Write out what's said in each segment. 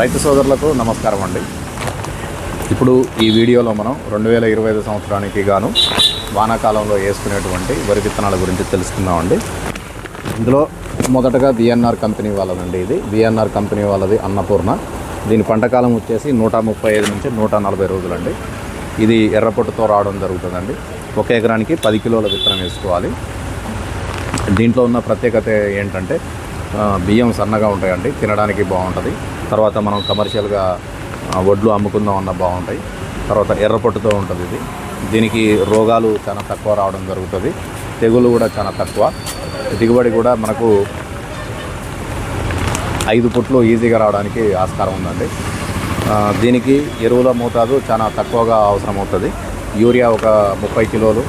రైతు సోదరులకు నమస్కారం అండి. ఇప్పుడు ఈ వీడియోలో మనం రెండు వేల ఇరవై ఐదు సంవత్సరానికి గాను వానాకాలంలో వేసుకునేటువంటి వరి విత్తనాల గురించి తెలుసుకుందామండి ఇందులో మొదటగా బిఎన్ఆర్ కంపెనీ వాళ్ళదండి ఇది. బిఎన్ఆర్ కంపెనీ వాళ్ళది అన్నపూర్ణ. దీని పంటకాలం వచ్చేసి నూట ముప్పై ఐదు నుంచి నూట నలభై రోజులండి. ఇది ఎర్రపొట్టుతో రావడం జరుగుతుందండి. ఒక ఎకరానికి పది కిలోల విత్తనం వేసుకోవాలి. దీంట్లో ఉన్న ప్రత్యేకత ఏంటంటే బియ్యం సన్నగా ఉంటాయండి. తినడానికి బాగుంటుంది. తర్వాత మనం కమర్షియల్గా వడ్లు అమ్ముకుందాం అన్న బాగుంటాయి. తర్వాత ఎర్రపొట్టుతో ఉంటుంది ఇది. దీనికి రోగాలు చాలా తక్కువ రావడం జరుగుతుంది. తెగులు కూడా చాలా తక్కువ. దిగుబడి కూడా మనకు ఐదు పుట్లు ఈజీగా రావడానికి ఆస్కారం ఉందండి. దీనికి ఎరువుల మోతాదు చాలా తక్కువగా అవసరం అవుతుంది యూరియా ఒక ముప్పై కిలోలు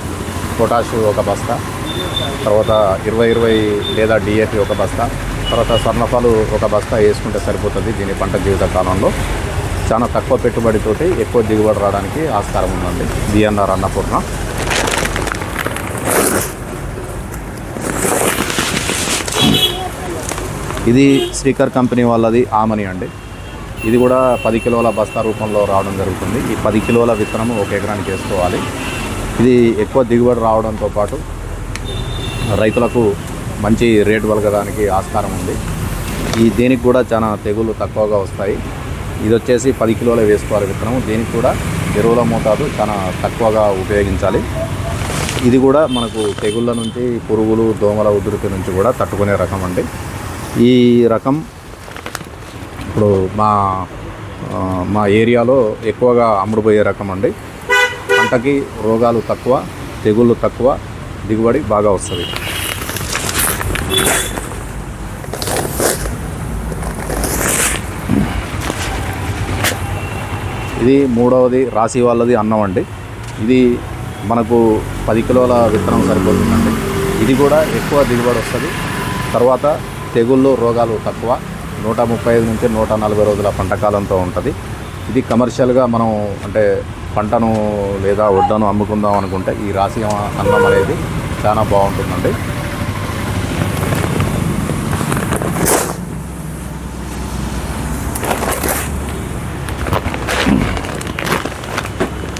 పొటాష్ ఒక బస్తా తర్వాత ఇరవై ఇరవై లేదా డిఏపి ఒక బస్తా తర్వాత సన్నఫాలు ఒక బస్తా వేసుకుంటే సరిపోతుంది దీని పంట జీవిత కాలంలో. చాలా తక్కువ పెట్టుబడితోటి ఎక్కువ దిగుబడి రావడానికి ఆస్కారం ఉందండి. బిఎన్ఆర్ అన్నపూర్ణ. ఇది శ్రీకర్ కంపెనీ వాళ్ళది ఆమని అండి. ఇది కూడా పది కిలోల బస్తా రూపంలో రావడం జరుగుతుంది. ఈ పది కిలోల విత్తనం ఒక ఎకరానికి వేసుకోవాలి. ఇది ఎక్కువ దిగుబడి రావడంతో పాటు రైతులకు మంచి రేటు వలగడానికి ఆస్కారం ఉంది. ఈ దీనికి కూడా చాలా తెగులు తక్కువగా వస్తాయి. ఇది వచ్చేసి పది కిలోల వేసుకోవాలి విత్తనం. దీనికి కూడా ఎరువుల మోతాదు చాలా తక్కువగా ఉపయోగించాలి. ఇది కూడా మనకు తెగుళ్ళ నుంచి పురుగులు దోమల ఉధృతి నుంచి కూడా తట్టుకునే రకం అండి. ఈ రకం ఇప్పుడు మా మా ఏరియాలో ఎక్కువగా అమ్ముడుపోయే రకం అండి. పంటకి రోగాలు తక్కువ తెగుళ్ళు తక్కువ దిగుబడి బాగా వస్తుంది. ఇది మూడవది రాశి వాళ్ళది అన్నం అండి. ఇది మనకు పది కిలోల విత్తనం సరిపోతుందండి. ఇది కూడా ఎక్కువ దిగుబడి వస్తుంది. తర్వాత తెగుళ్ళు రోగాలు తక్కువ. నూట ముప్పై ఐదు నుంచి నూట నలభై రోజుల పంటకాలంతో ఉంటుంది. ఇది కమర్షియల్గా మనం అంటే పంటను లేదా వడ్డను అమ్ముకుందాం అనుకుంటే ఈ రాశి అన్నం అనేది చాలా బాగుంటుందండి.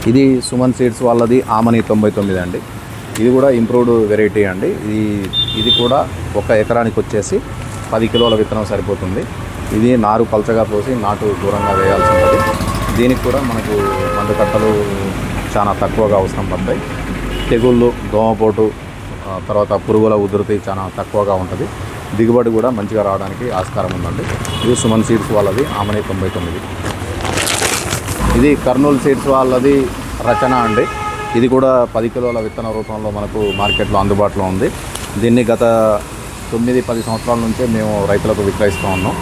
ఇది సుమన్ సీడ్స్ వాళ్ళది ఆమని తొంభై తొమ్మిది అండి. ఇది కూడా ఇంప్రూవ్డ్ వెరైటీ అండి. ఇది ఇది కూడా ఒక ఎకరానికి వచ్చేసి పది కిలోల విత్తనం సరిపోతుంది. ఇది నారు పలచగా పోసి నాటు దూరంగా వేయాల్సి ఉంటుంది. దీనికి కూడా మనకు మందు కట్టలు చాలా తక్కువగా అవసరం పడతాయి. తెగుళ్ళు దోమపోటు తర్వాత పురుగుల ఉధృతి చాలా తక్కువగా ఉంటుంది. దిగుబడి కూడా మంచిగా రావడానికి ఆస్కారం ఉందండి. ఇది సుమన్ సీడ్స్ వాళ్ళది ఆమని తొంభై తొమ్మిది. ఇది కర్నూలు సీడ్స్ వాళ్ళది రచన అండి. ఇది కూడా పది కిలోల విత్తన రూపంలో మనకు మార్కెట్లో అందుబాటులో ఉంది. దీన్ని గత తొమ్మిది పది సంవత్సరాల నుంచే మేము రైతులకు విక్రయిస్తూ ఉన్నాం.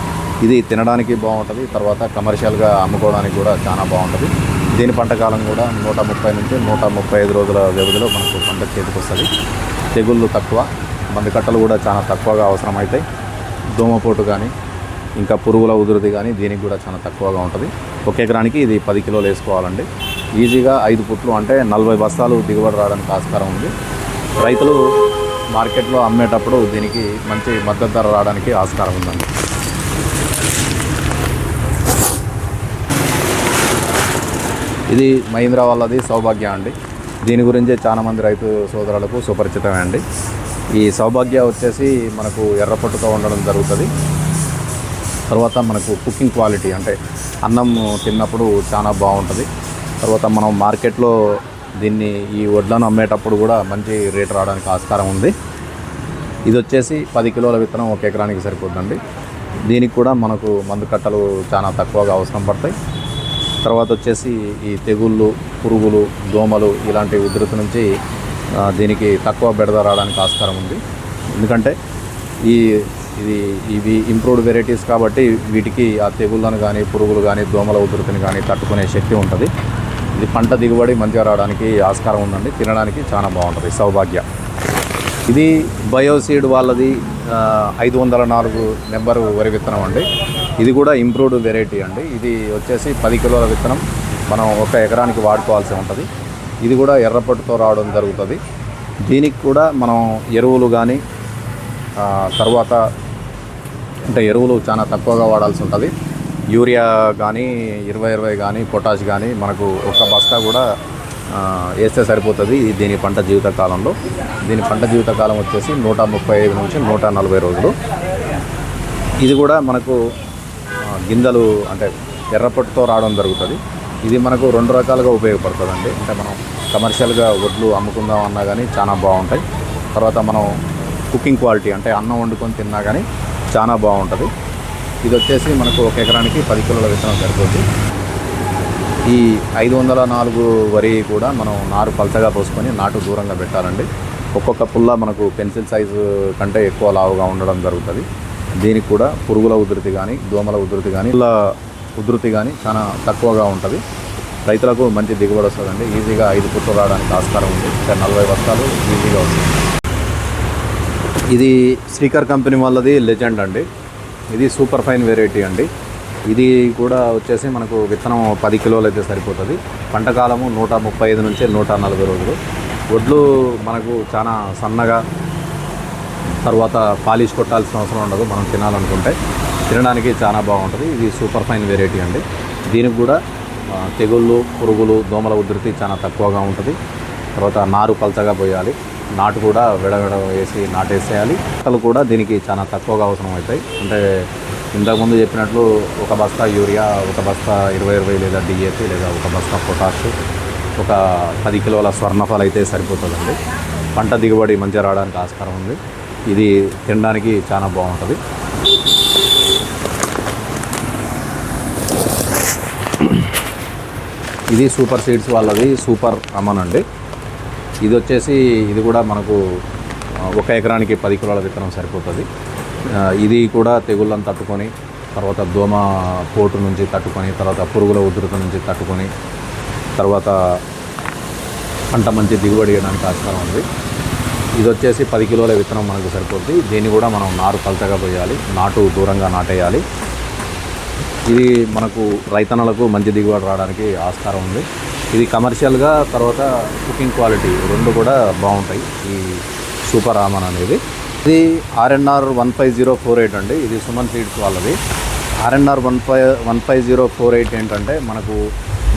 ఇది తినడానికి బాగుంటుంది తర్వాత కమర్షియల్గా అమ్ముకోవడానికి కూడా చాలా బాగుంటుంది. దీని పంట కాలం కూడా నూట ముప్పై నుంచి నూట ముప్పై ఐదు రోజుల వ్యవధిలో మనకు పంట చేతికి వస్తుంది తెగుళ్ళు తక్కువ మందుకట్టలు కూడా చాలా తక్కువగా అవసరమవుతాయి దోమపోటు కానీ ఇంకా పురుగుల ఉధృతి కానీ దీనికి కూడా చాలా తక్కువగా ఉంటుంది. ఒక ఎకరానికి ఇది పది కిలోలు వేసుకోవాలండి. ఈజీగా ఐదు పుట్లు అంటే నలభై బస్తాలు దిగుబడి రావడానికి ఆస్కారం ఉంది. రైతులు మార్కెట్లో అమ్మేటప్పుడు దీనికి మంచి మద్దతు ధర రావడానికి ఆస్కారం ఉందండి. ఇది మహీంద్రా వాళ్ళది సౌభాగ్య అండి. దీని గురించి చాలామంది రైతు సోదరులకు సుపరిచితమే అండి. ఈ సౌభాగ్య వచ్చేసి మనకు ఎర్రపట్టుతో ఉండడం జరుగుతుంది. తర్వాత మనకు కుకింగ్ క్వాలిటీ అంటే అన్నం తిన్నప్పుడు చాలా బాగుంటుంది. తర్వాత మనం మార్కెట్లో దీన్ని ఈ వడ్లను అమ్మేటప్పుడు కూడా మంచి రేట్ రావడానికి ఆస్కారం ఉంది. ఇది వచ్చేసి పది కిలోల విత్తనం ఒక ఎకరానికి సరిపోతుందండి దీనికి కూడా మనకు మందు కట్టలు చాలా తక్కువగా అవసరం పడతాయి. తర్వాత వచ్చేసి ఈ తెగుళ్ళు పురుగులు దోమలు ఇలాంటి ఉధృతి నుంచి దీనికి తక్కువ బెడద రావడానికి ఆస్కారం ఉంది. ఎందుకంటే ఈ ఇది ఇవి ఇంప్రూవ్డ్ వెరైటీస్ కాబట్టి వీటికి ఆ తెగుళ్ళను కానీ పురుగులు కానీ దోమల ఉధృతిని కానీ తట్టుకునే శక్తి ఉంటుంది. ఇది పంట దిగుబడి మంచిగా రావడానికి ఆస్కారం ఉందండి. తినడానికి చాలా బాగుంటుంది. సౌభాగ్య. ఇది బయోసీడ్ వాళ్ళది ఐదు వందల నాలుగు నెంబర్ వరి విత్తనం అండి. ఇది కూడా ఇంప్రూవ్డ్ వెరైటీ అండి. ఇది వచ్చేసి పది కిలోల విత్తనం మనం ఒక ఎకరానికి వాడుకోవాల్సి ఉంటుంది. ఇది కూడా ఎర్రపట్టుతో రావడం జరుగుతుంది. దీనికి కూడా మనం ఎరువులు కానీ తర్వాత అంటే ఎరువులు చాలా తక్కువగా వాడాల్సి ఉంటుంది. యూరియా కానీ ఇరవై ఇరవై కానీ పొటాష్ కానీ మనకు ఒక బస్తా కూడా వేస్తే సరిపోతుంది దీని పంట జీవిత కాలంలో దీని పంట జీవిత కాలం వచ్చేసి నూట ముప్పై ఐదు నుంచి నూట నలభై రోజులు. ఇది కూడా మనకు గింజలు అంటే ఎర్రపొట్టుతో రావడం జరుగుతుంది. ఇది మనకు రెండు రకాలుగా ఉపయోగపడుతుందండి. అంటే మనం కమర్షియల్గా వడ్లు అమ్ముకుందాం అన్నా కానీ చాలా బాగుంటాయి. తర్వాత మనం కుకింగ్ క్వాలిటీ అంటే అన్నం వండుకొని తిన్నా కానీ చాలా బాగుంటుంది. ఇది వచ్చేసి మనకు ఒక ఎకరానికి పది కిలోల విత్తనం సరిపోతుంది ఈ ఐదు వందల నాలుగు వరి కూడా మనం నారు పలచగా పోసుకొని నాటు దూరంగా పెట్టాలండి. ఒక్కొక్క పుల్ల మనకు పెన్సిల్ సైజు కంటే ఎక్కువ లావుగా ఉండడం జరుగుతుంది. దీనికి కూడా పురుగుల ఉధృతి కానీ దోమల ఉధృతి కానీ పుల్ల ఉధృతి కానీ చాలా తక్కువగా ఉంటుంది. రైతులకు మంచి దిగుబడి వస్తుందండి. ఈజీగా ఐదు పుట్లు రావడానికి ఆస్కారం ఉంది. నలభై బస్తాలు ఈజీగా వస్తుంది. ఇది స్పీకర్ కంపెనీ వాళ్ళది లెజెండ్ అండి. ఇది సూపర్ ఫైన్ వెరైటీ అండి. ఇది కూడా వచ్చేసి మనకు విత్తనం పది కిలోలు అయితే సరిపోతుంది. పంట కాలము నూట ముప్పై ఐదు నుంచి నూట నలభై రోజులు. వడ్లు మనకు చాలా సన్నగా తర్వాత పాలిష్ కొట్టాల్సిన అవసరం ఉండదు మనం తినాలనుకుంటే. తినడానికి చాలా బాగుంటుంది. ఇది సూపర్ ఫైన్ వెరైటీ అండి. దీనికి కూడా తెగుళ్ళు పురుగులు దోమల ఉధృతి చాలా తక్కువగా ఉంటుంది. తర్వాత నారు పలచగా పోయాలి. నాటు కూడా విడవిడ వేసి నాటేసేయాలి. మొక్కలు కూడా దీనికి చాలా తక్కువగా అవసరం అవుతాయి అంటే ఇంతకుముందు చెప్పినట్లు ఒక బస్తా యూరియా ఒక బస్తా ఇరవై ఇరవై లేదా డిఏపి లేదా ఒక బస్తా పొటాష్ ఒక పది కిలోల స్వర్ణఫల అయితే సరిపోతుందండి. పంట దిగుబడి మంచిగా రావడానికి ఆస్కారం ఉంది. ఇది తినడానికి చాలా బాగుంటుంది. ఇది సూపర్ సీడ్స్ వాళ్ళది సూపర్ అమన్ అండి. ఇది వచ్చేసి ఇది కూడా మనకు ఒక ఎకరానికి పది కిలోల విత్తనం సరిపోతుంది. ఇది కూడా తెగుళ్ళను తట్టుకొని తర్వాత దోమ పోటు నుంచి తట్టుకొని తర్వాత పురుగుల ఉధృతి నుంచి తట్టుకొని తర్వాత పంట మంచి దిగుబడి ఇవ్వడానికి ఆస్కారం ఉంది. ఇది వచ్చేసి పది కిలోల విత్తనం మనకు సరిపోతుంది దీన్ని కూడా మనం నారు పలచగా పోయాలి నాటు దూరంగా నాటేయాలి. ఇది మనకు రైతన్నలకు మంచి దిగుబడి రావడానికి ఆస్కారం ఉంది. ఇది కమర్షియల్గా తర్వాత కుకింగ్ క్వాలిటీ రెండు కూడా బాగుంటాయి. ఈ సూపర్ రామన్ అనేది. ఇది RNR one five zero four eight అండి. ఇది సుమన్ సీడ్స్ వాళ్ళది. RNR one five one five zero four eight ఏంటంటే మనకు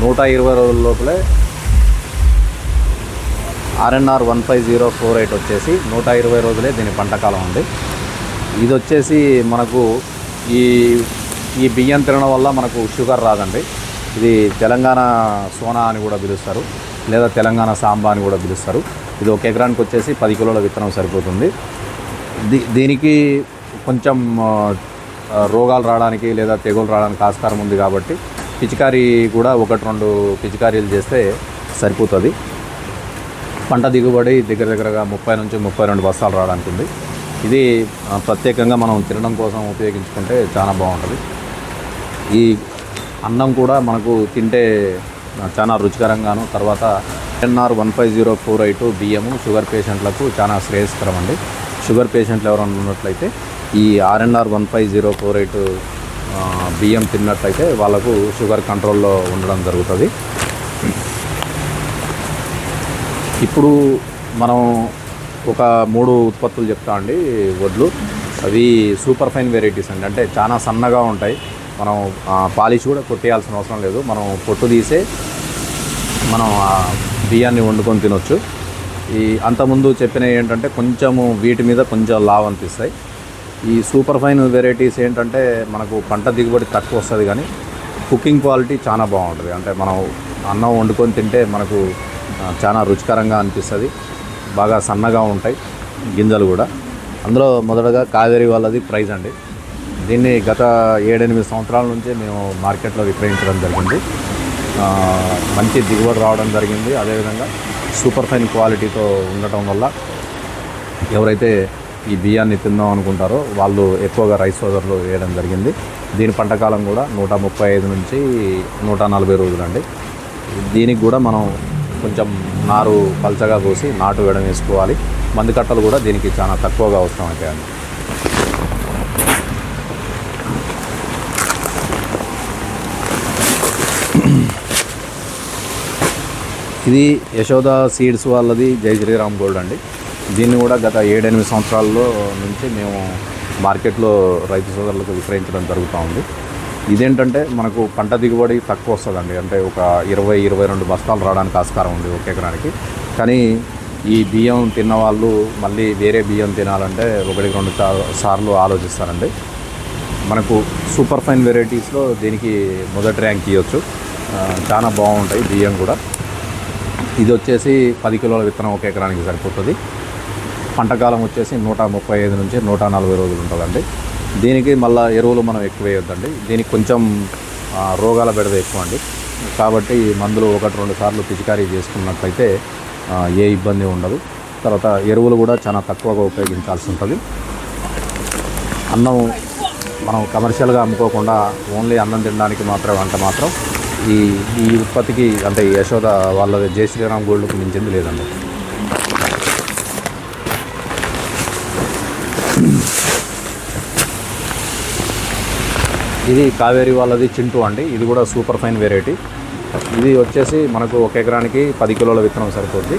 నూట ఇరవై రోజుల లోపలే RNR one five zero four eight వచ్చేసి నూట ఇరవై రోజులే దీని పంటకాలం ఉంది ఇది వచ్చేసి మనకు ఈ ఈ బియ్యం తినడం వల్ల మనకు షుగర్ రాదండి. ఇది తెలంగాణ సోనా అని కూడా పిలుస్తారు. లేదా తెలంగాణ సాంబా అని కూడా పిలుస్తారు. ఇది ఒక ఎకరానికి వచ్చేసి పది కిలోల విత్తనం సరిపోతుంది. దీ దీనికి కొంచెం రోగాలు రావడానికి లేదా తెగులు రావడానికి ఆస్కారం ఉంది కాబట్టి పిచికారీ కూడా ఒకటి రెండు పిచికారీలు చేస్తే సరిపోతుంది. పంట దిగుబడి దగ్గర దగ్గరగా ముప్పై నుంచి ముప్పై రెండు బస్తాలు రావడానికి ఉంది. ఇది ప్రత్యేకంగా మనం తినడం కోసం ఉపయోగించుకుంటే చాలా బాగుంటుంది. ఈ అన్నం కూడా మనకు తింటే చాలా రుచికరంగాను. తర్వాత NR one five zero four eight బియ్యము షుగర్ పేషెంట్లకు చాలా శ్రేయస్కరం అండి షుగర్ పేషెంట్లు ఎవరైనా ఉన్నట్లయితే ఈ RNR one five zero four eight బియ్యం తిన్నట్లయితే వాళ్ళకు షుగర్ కంట్రోల్లో ఉండడం జరుగుతుంది. ఇప్పుడు మనం ఒక మూడు ఉత్పత్తులు చెప్తా అండి వడ్లు. అవి సూపర్ ఫైన్ వెరైటీస్ అండి. అంటే చాలా సన్నగా ఉంటాయి. మనం పాలిష్ కూడా కొట్టేయాల్సిన అవసరం లేదు. మనం పొట్టు తీసే మనం ఆ బియ్యాన్ని వండుకొని తినొచ్చు. ఈ అంతకుముందు చెప్పినవి ఏంటంటే కొంచెము వీటి మీద కొంచెం లావ్ అనిపిస్తాయి. ఈ సూపర్ ఫైన్ వెరైటీస్ ఏంటంటే మనకు పంట దిగుబడి తక్కువ వస్తుంది కానీ కుకింగ్ క్వాలిటీ చాలా బాగుంటుంది. అంటే మనం అన్నం వండుకొని తింటే మనకు చాలా రుచికరంగా అనిపిస్తుంది. బాగా సన్నగా ఉంటాయి గింజలు కూడా. అందులో మొదటగా కావేరి వాళ్ళది ప్రైజ్ అండి. దీన్ని గత ఏడెనిమిది సంవత్సరాల నుంచి మేము మార్కెట్లో విక్రయించడం జరిగింది. మంచి దిగుబడి రావడం జరిగింది. అదేవిధంగా సూపర్ ఫైన్ క్వాలిటీతో ఉండటం వల్ల ఎవరైతే ఈ బియ్యాన్ని తిందాం అనుకుంటారో వాళ్ళు ఎక్కువగా రైస్ సోదరులు వేయడం జరిగింది. దీని పంటకాలం కూడా నూట ముప్పై ఐదు నుంచి నూట నలభై రోజులండి దీనికి కూడా మనం కొంచెం నారు పల్చగా పోసి నాటు వేయడం వేసుకోవాలి. మందు కట్టలు కూడా దీనికి చాలా తక్కువగా అవసరం అవుతాయండి ఇది యశోద సీడ్స్ వాళ్ళది జై శ్రీరామ్ గోల్డ్ అండి. దీన్ని కూడా గత ఏడెనిమిది సంవత్సరాల్లో నుంచి మేము మార్కెట్లో రైతు సోదరులకు విక్రయించడం జరుగుతూ ఉంది. ఇదేంటంటే మనకు పంట దిగుబడి తక్కువ వస్తుందండి. అంటే ఒక ఇరవై ఇరవై రెండు బస్తాలు రావడానికి ఆస్కారం ఉంది ఒక ఎకరానికి. కానీ ఈ బియ్యం తిన్న వాళ్ళు మళ్ళీ వేరే బియ్యం తినాలంటే ఒకటి రెండు సార్లు ఆలోచిస్తారండి. మనకు సూపర్ ఫైన్ వెరైటీస్లో దీనికి మొదటి ర్యాంక్ ఇవ్వచ్చు చాలా బాగుంటాయి బియ్యం కూడా. ఇది వచ్చేసి పది కిలోల విత్తనం ఒక ఎకరానికి సరిపోతుంది. పంటకాలం వచ్చేసి నూట ముప్పై ఐదు నుంచి నూట నలభై రోజులు ఉంటుందండి. దీనికి మళ్ళీ ఎరువులు మనం ఎక్కువ వేయొద్దండి. దీనికి కొంచెం రోగాల బెడద ఎక్కువ అండి. కాబట్టి మందులు ఒకటి రెండు సార్లు పిచికారీ చేసుకున్నట్లయితే ఏ ఇబ్బంది ఉండదు. తర్వాత ఎరువులు కూడా చాలా తక్కువగా ఉపయోగించాల్సి ఉంటుంది. అన్నం మనం కమర్షియల్గా అమ్ముకోకుండా ఓన్లీ అన్నం తినడానికి మాత్రమే వంట మాత్రం ఈ ఈ ఉత్పత్తికి అంటే యశోద వాళ్ళ జై శ్రీరామ్ గోల్డ్కి మించింది లేదండి. ఇది కావేరి వాళ్ళది చింటూ అండి. ఇది కూడా సూపర్ ఫైన్ వెరైటీ. ఇది వచ్చేసి మనకు ఒక ఎకరానికి పది కిలోల విత్తనం సరిపోద్ది.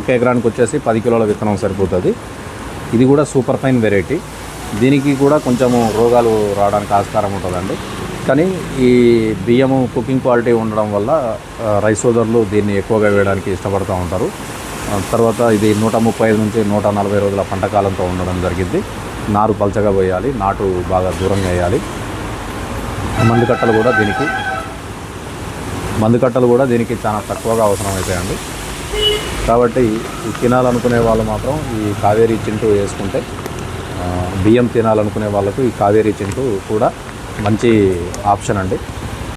ఒక ఎకరానికి వచ్చేసి పది కిలోల విత్తనం సరిపోతుంది. ఇది కూడా సూపర్ ఫైన్ వెరైటీ. దీనికి కూడా కొంచెము రోగాలు రావడానికి ఆస్కారం ఉంటుందండి. కానీ ఈ బియ్యము కుకింగ్ క్వాలిటీ ఉండడం వల్ల రైస్ సోదరులు దీన్ని ఎక్కువగా వేయడానికి ఇష్టపడుతూ ఉంటారు. తర్వాత ఇది నూట ముప్పై ఐదు నుంచి నూట నలభై రోజుల పంటకాలంతో ఉండడం జరిగింది. నారు పలచగా పోయాలి నాటు బాగా దూరంగా వేయాలి. మందు కట్టలు కూడా దీనికి మందు కట్టలు కూడా దీనికి చాలా తక్కువగా అవసరం అవుతాయండి కాబట్టి తినాలనుకునే వాళ్ళు మాత్రం ఈ కావేరీ చింటూ వేసుకుంటే బియ్యం తినాలనుకునే వాళ్ళకు ఈ కావేరీ చింటూ కూడా మంచి ఆప్షన్ అండి.